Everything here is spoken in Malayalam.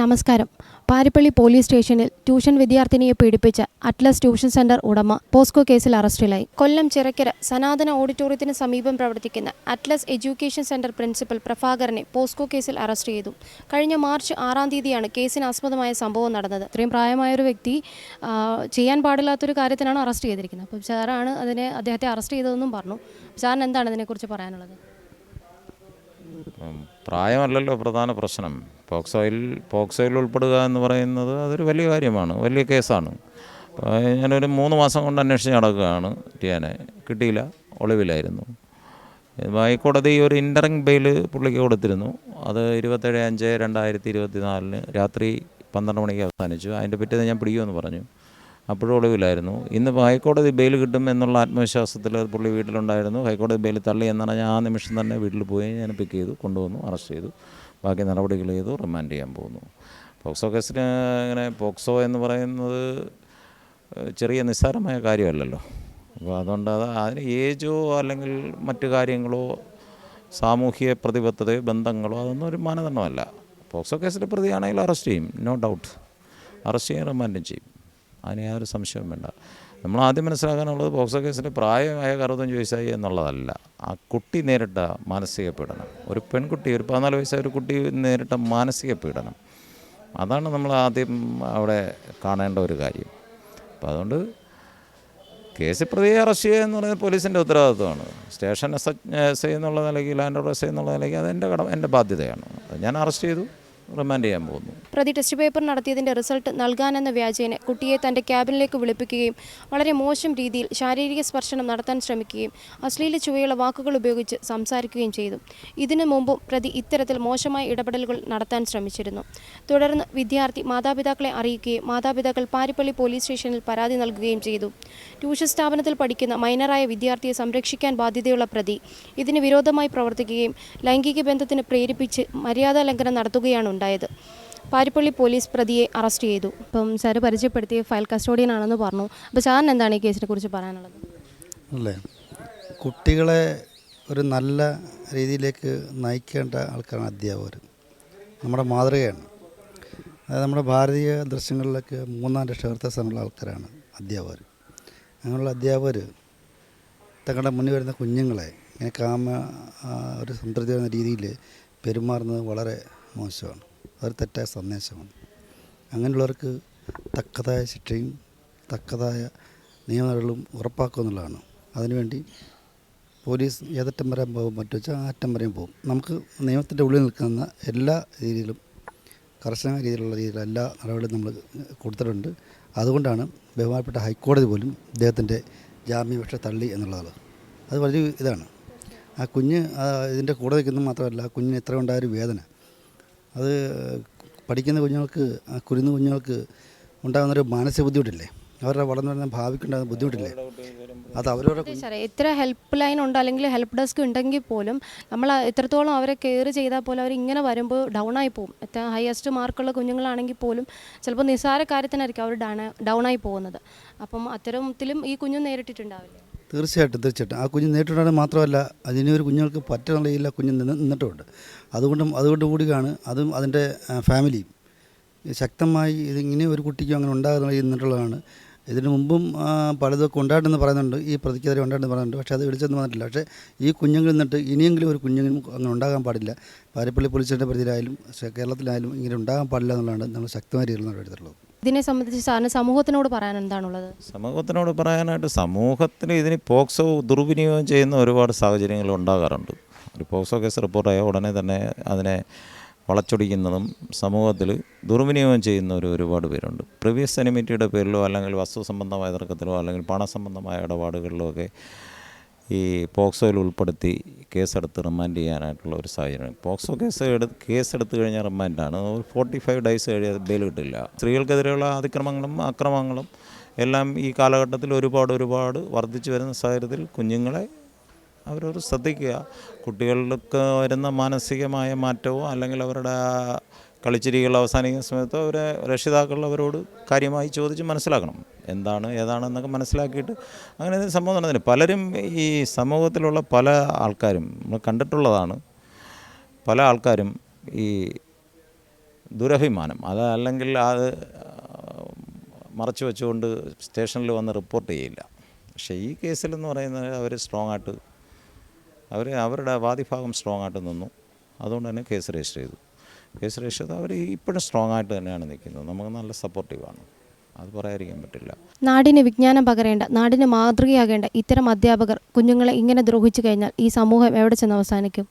നമസ്കാരം. പാരിപ്പള്ളി പോലീസ് സ്റ്റേഷനിൽ ട്യൂഷൻ വിദ്യാർത്ഥിനിയെ പീഡിപ്പിച്ച അറ്റ്ലസ് ട്യൂഷൻ സെന്റർ ഉടമ പോസ്കോ കേസിൽ അറസ്റ്റിലായി. കൊല്ലം ചിറക്കര സനാതന ഓഡിറ്റോറിയത്തിന് സമീപം പ്രവർത്തിക്കുന്ന അറ്റ്ലസ് എഡ്യൂക്കേഷൻ സെന്റർ പ്രിൻസിപ്പൽ പ്രഭാകരനെ പോസ്കോ കേസിൽ അറസ്റ്റ് ചെയ്തു. കഴിഞ്ഞ മാർച്ച് ആറാം തീയതിയാണ് കേസിന് ആസ്പദമായ സംഭവം നടന്നത്. ഇത്രയും പ്രായമായ ഒരു വ്യക്തി ചെയ്യാൻ പാടില്ലാത്തൊരു കാര്യത്തിനാണ് അറസ്റ്റ് ചെയ്തിരിക്കുന്നത്. അപ്പം സാറാണ് അതിനെ അദ്ദേഹത്തെ അറസ്റ്റ് ചെയ്തതെന്നും പറഞ്ഞു. സാറിന് എന്താണ് ഇതിനെക്കുറിച്ച് പറയാനുള്ളത്? പ്രായമല്ലല്ലോ പ്രധാന പ്രശ്നം. പോക്സോയിൽ പോക്സോയിൽ ഉൾപ്പെടുക എന്ന് പറയുന്നത് അതൊരു വലിയ കാര്യമാണ് വലിയ കേസാണ്. ഞാനൊരു മൂന്ന് മാസം കൊണ്ട് അന്വേഷിച്ച് നടക്കുകയാണ് ടിയാനെ. കിട്ടിയില്ല ഒളിവിലായിരുന്നു. ഹൈക്കോടതി ഒരു ഇന്ററിങ് ബെയിൽ പുള്ളിക്ക് കൊടുത്തിരുന്നു. അത് ഇരുപത്തേഴ് അഞ്ച് രണ്ടായിരത്തി ഇരുപത്തി നാലിന് രാത്രി പന്ത്രണ്ട് മണിക്ക് അവസാനിച്ചു. അതിന്റെ പിറ്റേന്ന് ഞാൻ പിടിക്കുമെന്ന് പറഞ്ഞു. അപ്പോഴും ഒളിവിലായിരുന്നു. ഇന്നിപ്പോൾ ഹൈക്കോടതി ബെയിൽ കിട്ടും എന്നുള്ള ആത്മവിശ്വാസത്തിൽ പുള്ളി വീട്ടിലുണ്ടായിരുന്നു. ഹൈക്കോടതി ബെയിൽ തള്ളി എന്നാണ് ഞാൻ ആ നിമിഷം തന്നെ വീട്ടിൽ പോയി ഞാൻ പിക്ക് ചെയ്തു കൊണ്ടുവന്നു അറസ്റ്റ് ചെയ്തു. ബാക്കി നടപടികൾ ചെയ്തു റിമാൻഡ് ചെയ്യാൻ പോകുന്നു. പോക്സോ കേസിന് ഇങ്ങനെ പോക്സോ എന്ന് പറയുന്നത് ചെറിയ നിസ്സാരമായ കാര്യമല്ലല്ലോ. അപ്പോൾ അതുകൊണ്ട് അത് അതിന് ഏജോ അല്ലെങ്കിൽ മറ്റു കാര്യങ്ങളോ സാമൂഹിക പ്രതിബദ്ധതയോ ബന്ധങ്ങളോ അതൊന്നും ഒരു മാനദണ്ഡമല്ല. പോക്സോ കേസിന്റെ പ്രതിയാണെങ്കിൽ അറസ്റ്റ് ചെയ്യും നോ ഡൗട്ട്. അറസ്റ്റ് ചെയ്യാൻ റിമാൻഡും ചെയ്യും. അതിന് യാതൊരു സംശയവും വേണ്ട. നമ്മൾ ആദ്യം മനസ്സിലാക്കാനുള്ളത് പോക്സോ കേസിന്റെ പ്രായമായ അറുപത്തഞ്ച് വയസ്സായി എന്നുള്ളതല്ല. ആ കുട്ടി നേരിട്ട മാനസിക പീഡനം. ഒരു പെൺകുട്ടി ഒരു പതിനാല് വയസ്സായ ഒരു കുട്ടി നേരിട്ട മാനസിക പീഡനം. അതാണ് നമ്മൾ ആദ്യം അവിടെ കാണേണ്ട ഒരു കാര്യം. അപ്പോൾ അതുകൊണ്ട് കേസ് പ്രതിയെ അറസ്റ്റ് ചെയ്യുക എന്ന് പറയുന്നത് പോലീസിന്റെ ഉത്തരവാദിത്വമാണ്. സ്റ്റേഷൻ എസ് എസ് ഐ എന്നുള്ള നിലയ്ക്ക് ലാൻഡ് ഓർഡർ എസ് ഐ എന്നുള്ള നിലയ്ക്ക് അത് എന്റെ കടമ എന്റെ ബാധ്യതയാണ്. ഞാൻ അറസ്റ്റ് ചെയ്തു. റിമാൻഡ് ചെയ്യാൻ പോകുന്നു. പ്രതി ടെസ്റ്റ് പേപ്പർ നടത്തിയതിന്റെ റിസൾട്ട് നൽകാനെന്ന വ്യാജേന കുട്ടിയെ തന്റെ ക്യാബിനിലേക്ക് വിളിപ്പിക്കുകയും വളരെ മോശം രീതിയിൽ ശാരീരിക സ്പർശനം നടത്താൻ ശ്രമിക്കുകയും അശ്ലീല ചുവയുള്ള വാക്കുകൾ ഉപയോഗിച്ച് സംസാരിക്കുകയും ചെയ്തു. ഇതിനു മുമ്പും പ്രതി ഇത്തരത്തിൽ മോശമായ ഇടപെടലുകൾ നടത്താൻ ശ്രമിച്ചിരുന്നു. തുടർന്ന് വിദ്യാർത്ഥി മാതാപിതാക്കളെ അറിയിക്കുകയും മാതാപിതാക്കൾ പാരിപ്പള്ളി പോലീസ് സ്റ്റേഷനിൽ പരാതി നൽകുകയും ചെയ്തു. ട്യൂഷൻ സ്ഥാപനത്തിൽ പഠിക്കുന്ന മൈനറായ വിദ്യാർത്ഥിയെ സംരക്ഷിക്കാൻ ബാധ്യതയുള്ള പ്രതി ഇതിന് വിരോധമായി പ്രവർത്തിക്കുകയും ലൈംഗിക ബന്ധത്തിന് പ്രേരിപ്പിച്ച് മര്യാദാ ലംഘനം നടത്തുകയാണ് ഉണ്ടായത്. പാരിപ്പള്ളി പോലീസ് പ്രതിയെ അറസ്റ്റ് ചെയ്തു. ഇപ്പം സാറ് പരിചയപ്പെടുത്തിയ ഫയൽ കസ്റ്റോഡിയൻ ആണെന്ന് പറഞ്ഞു. അപ്പോൾ സാറിന് എന്താണ് ഈ കേസിനെ കുറിച്ച് പറയാനുള്ളത്? അല്ലേ? കുട്ടികളെ ഒരു നല്ല രീതിയിലേക്ക് നയിക്കേണ്ട ആൾക്കാരാണ് അധ്യാപകർ. നമ്മുടെ മാതൃകയാണ്. അതായത് നമ്മുടെ ഭാരതീയ ദൃശ്യങ്ങളിലൊക്കെ മൂന്നാം രക്ഷകർത്ത സ്ഥാനമുള്ള ആൾക്കാരാണ് അധ്യാപകർ. അങ്ങനെയുള്ള അധ്യാപകർ തങ്ങളുടെ മുന്നിൽ വരുന്ന കുഞ്ഞുങ്ങളെ ഇങ്ങനെ കാമ ഒരു സംതൃപ്തി വരുന്ന രീതിയിൽ പെരുമാറുന്നത് വളരെ മോശമാണ്. അതൊരു തെറ്റായ സന്ദേശമാണ്. അങ്ങനെയുള്ളവർക്ക് തക്കതായ ശിക്ഷയും തക്കതായ നിയമങ്ങളും ഉറപ്പാക്കുക എന്നുള്ളതാണ് അതിനുവേണ്ടി പോലീസ് ഏതറ്റം വരെ പോകും മറ്റു വെച്ചാൽ ആ അറ്റം വരെയും പോകും. നമുക്ക് നിയമത്തിന്റെ ഉള്ളിൽ നിൽക്കുന്ന എല്ലാ രീതിയിലും കർശന രീതിയിലുള്ള രീതിയിൽ എല്ലാ നടപടികളും നമ്മൾ കൊടുത്തിട്ടുണ്ട്. അതുകൊണ്ടാണ് ബഹുമാനപ്പെട്ട ഹൈക്കോടതി പോലും ഇദ്ദേഹത്തിന്റെ ജാമ്യാപേക്ഷ തള്ളി എന്നുള്ളത്. അത് വലിയ ഇതാണ്. ആ കുഞ്ഞ് ഇതിന്റെ കൂടെ നിൽക്കുന്നത് മാത്രമല്ല കുഞ്ഞിന് കുഞ്ഞിന് എത്ര ഉണ്ടായൊരു വേദന. അത് പഠിക്കുന്ന കുഞ്ഞുങ്ങൾക്ക് കുരുന്ന കുഞ്ഞുങ്ങൾക്ക് ഉണ്ടാകുന്നൊരു മാനസിക ബുദ്ധിമുട്ടില്ലേ? അവരുടെ വളർന്നു വരുന്ന ഭാവിക്കുണ്ടാകുന്ന ബുദ്ധിമുട്ടില്ലേ? അത് കുഞ്ഞ് സാറേ എത്ര ഹെൽപ്പ് ലൈൻ ഉണ്ട് അല്ലെങ്കിൽ ഹെൽപ്പ് ഡെസ്ക് ഉണ്ടെങ്കിൽ പോലും നമ്മൾ എത്രത്തോളം അവരെ കെയർ ചെയ്താൽ പോലും അവർ ഇങ്ങനെ വരുമ്പോൾ ഡൗൺ ആയി പോകും. എത്ര ഹയസ്റ്റ് മാർക്കുള്ള കുഞ്ഞുങ്ങളാണെങ്കിൽ പോലും ചിലപ്പോൾ നിസ്സാര കാര്യത്തിനായിരിക്കും അവർ ഡൗൺ ഡൗൺ ആയി പോകുന്നത്. അപ്പം അത്തരത്തിലും ഈ കുഞ്ഞു നേരിട്ടിട്ടുണ്ടാവില്ലേ? തീർച്ചയായിട്ടും തീർച്ചയായിട്ടും. ആ കുഞ്ഞ് നേരിട്ടുണ്ടെങ്കിൽ മാത്രമല്ല അതിനെ ഒരു കുഞ്ഞുങ്ങൾക്ക് പറ്റുന്ന രീതിയിൽ കുഞ്ഞ് നിന്ന് നിന്നിട്ടുമുണ്ട് അതുകൊണ്ടും അതുകൊണ്ട് കൂടിയാണ് അതും അതിന്റെ ഫാമിലിയും. ശക്തമായി ഇതിങ്ങനെ ഒരു കുട്ടിക്കും അങ്ങനെ ഉണ്ടാകുന്ന നിന്നിട്ടുള്ളതാണ്. ഇതിനു മുമ്പും പലതൊക്കെ ഉണ്ടായിട്ടെന്ന് പറയുന്നുണ്ട്. ഈ പ്രതിക്കെതിരെ ഉണ്ടായിട്ടെന്ന് പറയുന്നുണ്ട്. പക്ഷേ അത് വിളിച്ചെന്ന് പറഞ്ഞിട്ടില്ല. പക്ഷേ ഈ കുഞ്ഞുങ്ങളിൽ നിന്നിട്ട് ഇനിയെങ്കിലും ഒരു കുഞ്ഞുങ്ങളും അങ്ങനെ ഉണ്ടാകാൻ പാടില്ല. പാരിപ്പള്ളി പോലീസിന്റെ പ്രതിയിലായാലും കേരളത്തിലായാലും ഇങ്ങനെ ഉണ്ടാകാൻ പാടില്ല എന്നുള്ളതാണ് നമ്മൾ ശക്തമായ രീതിയിൽ നടത്തിയിട്ടുള്ളത് ഇതിനെ സംബന്ധിച്ച് സാറിന് സമൂഹത്തിനോട് പറയാൻ എന്താണുള്ളത്? സമൂഹത്തിനോട് പറയാനായിട്ട് സമൂഹത്തിൽ ഇതിന് പോക്സോ ദുർവിനിയോഗം ചെയ്യുന്ന ഒരുപാട് സാഹചര്യങ്ങൾ ഉണ്ടാകാറുണ്ട്. ഒരു പോക്സോ കേസ് റിപ്പോർട്ടായ ഉടനെ തന്നെ അതിനെ വളച്ചൊടിക്കുന്നതും സമൂഹത്തിൽ ദുർവിനിയോഗം ചെയ്യുന്നവർ ഒരുപാട് പേരുണ്ട്. പ്രിവിയസ് അനിമിറ്റിയുടെ പേരിലോ അല്ലെങ്കിൽ വസ്തു സംബന്ധമായ തർക്കത്തിലോ അല്ലെങ്കിൽ പണസംബന്ധമായ ഇടപാടുകളിലോ ഒക്കെ ഈ പോക്സോയിൽ ഉൾപ്പെടുത്തി കേസെടുത്ത് റിമാൻഡ് ചെയ്യാനായിട്ടുള്ള ഒരു സാഹചര്യം. പോക്സോ കേസ് എടുത്ത് കേസെടുത്ത് കഴിഞ്ഞാൽ റിമാൻഡാണ്. ഒരു ഫോർട്ടി ഫൈവ് ഡേയ്സ് കഴിയാതെ ബെയിൽ കിട്ടില്ല. സ്ത്രീകൾക്കെതിരെയുള്ള അതിക്രമങ്ങളും അക്രമങ്ങളും എല്ലാം ഈ കാലഘട്ടത്തിൽ ഒരുപാട് ഒരുപാട് വർദ്ധിച്ചു വരുന്ന സാഹചര്യത്തിൽ കുഞ്ഞുങ്ങളെ അവരവർ ശ്രദ്ധിക്കുക. കുട്ടികൾക്ക് വരുന്ന മാനസികമായ മാറ്റവും അല്ലെങ്കിൽ അവരുടെ കളിച്ചിരികൾ അവസാനിക്കുന്ന സമയത്ത് അവരെ രക്ഷിതാക്കൾ അവരോട് കാര്യമായി ചോദിച്ച് മനസ്സിലാക്കണം. എന്താണ് ഏതാണെന്നൊക്കെ മനസ്സിലാക്കിയിട്ട് അങ്ങനെ സംഭവം നടന്നില്ല. പലരും ഈ സമൂഹത്തിലുള്ള പല ആൾക്കാരും നമ്മൾ കണ്ടിട്ടുള്ളതാണ് പല ആൾക്കാരും ഈ ദുരഭിമാനം അത് അല്ലെങ്കിൽ അത് മറച്ചു വെച്ചുകൊണ്ട് സ്റ്റേഷനിൽ വന്ന് റിപ്പോർട്ട് ചെയ്യില്ല. പക്ഷേ ഈ കേസിലെന്ന് പറയുന്നത് അവർ സ്ട്രോങ് ആയിട്ട് അവർ അവരുടെ വാദിഭാഗം സ്ട്രോങ് ആയിട്ട് നിന്നു. അതുകൊണ്ട് തന്നെ കേസ് രജിസ്റ്റർ ചെയ്തു. കേസ് രജിസ്റ്റർ അവർ ഇപ്പോഴും സ്ട്രോങ് ആയിട്ട് തന്നെയാണ് നിൽക്കുന്നത്. നമുക്ക് നല്ല സപ്പോർട്ടീവാണ് അത് പറയാതിരിക്കാൻ പറ്റില്ല. നാടിന് വിജ്ഞാനം പകരേണ്ട നാടിന് മാതൃകയാകേണ്ട ഇത്തരം അധ്യാപകർ കുഞ്ഞുങ്ങളെ ഇങ്ങനെ ദ്രോഹിച്ചു കഴിഞ്ഞാൽ ഈ സമൂഹം എവിടെ ചെന്ന് അവസാനിക്കും?